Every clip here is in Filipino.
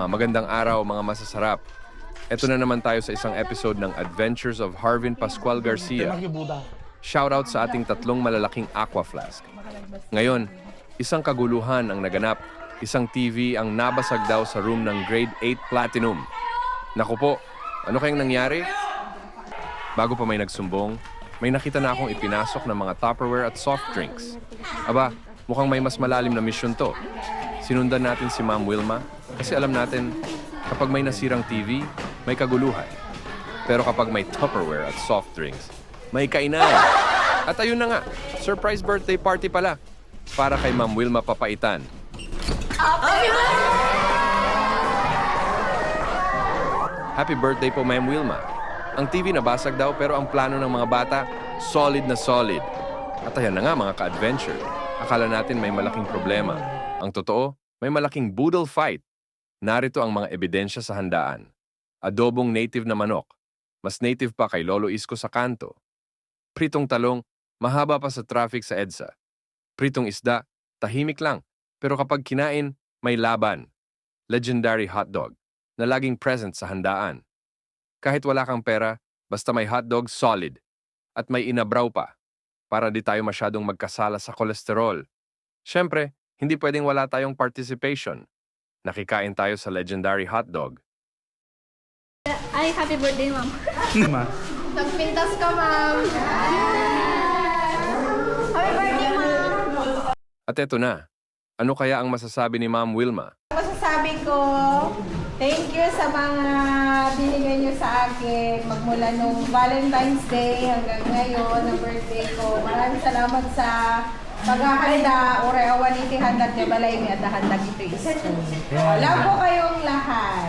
Ah, magandang araw mga masasarap. Ito na naman tayo sa isang episode ng Adventures of Harvin Pascual Garcia. Shoutout sa ating tatlong malalaking aqua flask. Ngayon, isang kaguluhan ang naganap. Isang TV ang nabasag daw sa room ng grade 8 Platinum. Naku po, ano kayang nangyari? Bago pa may nagsumbong, may nakita na akong ipinasok ng mga Tupperware at soft drinks. Aba, mukhang may mas malalim na misyon to. Sinundan natin si Ma'am Wilma kasi alam natin kapag may nasirang TV, may kaguluhan. Pero kapag may Tupperware at soft drinks, may kainan. At ayun na nga, surprise birthday party pala para kay Ma'am Wilma Papaitan. Happy birthday po, Ma'am Wilma. Ang TV nabasag daw pero ang plano ng mga bata, solid na solid. At ayan na nga mga ka-adventure. Akala natin may malaking problema. Ang totoo, may malaking boodle fight. Narito ang mga ebidensya sa handaan. Adobong native na manok. Mas native pa kay Lolo Isko sa kanto. Pritong talong, mahaba pa sa traffic sa EDSA. Pritong isda, tahimik lang. Pero kapag kinain, may laban. Legendary hotdog na laging present sa handaan. Kahit wala kang pera, basta may hotdog, solid. At may inabraw pa, para di tayo masyadong magkasala sa kolesterol. Siyempre, hindi pwedeng wala tayong participation. Nakikain tayo sa legendary hotdog. Ay, happy birthday, ma'am. Ma. Nagpintas ka, ma'am. Happy birthday, ma'am. At eto na, ano kaya ang masasabi ni Ma'am Wilma? Masasabi ko, thank you sa mga binigay niyo sa akin magmula nung Valentine's Day hanggang ngayon, ang birthday ko. Maraming salamat sa paghahanda, ore awan iti handag niya balay mi at handag ito is. Alam ko kayong lahat.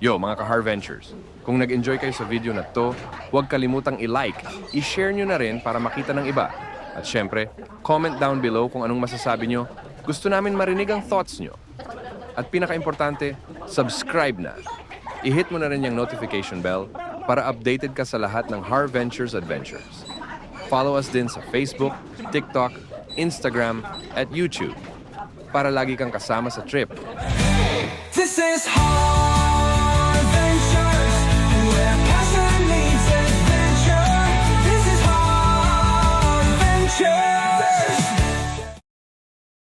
Yo, mga ka-Harventures, kung nag-enjoy kayo sa video na to, huwag kalimutang i-like, i-share nyo na rin para makita ng iba. At syempre, comment down below kung anong masasabi nyo. Gusto namin marinig ang thoughts nyo. At pinaka-importante, subscribe na. I-hit mo na rin yung notification bell para updated ka sa lahat ng Harventures Adventures. Follow us din sa Facebook, TikTok, Instagram, at YouTube para lagi kang kasama sa trip. This is hard.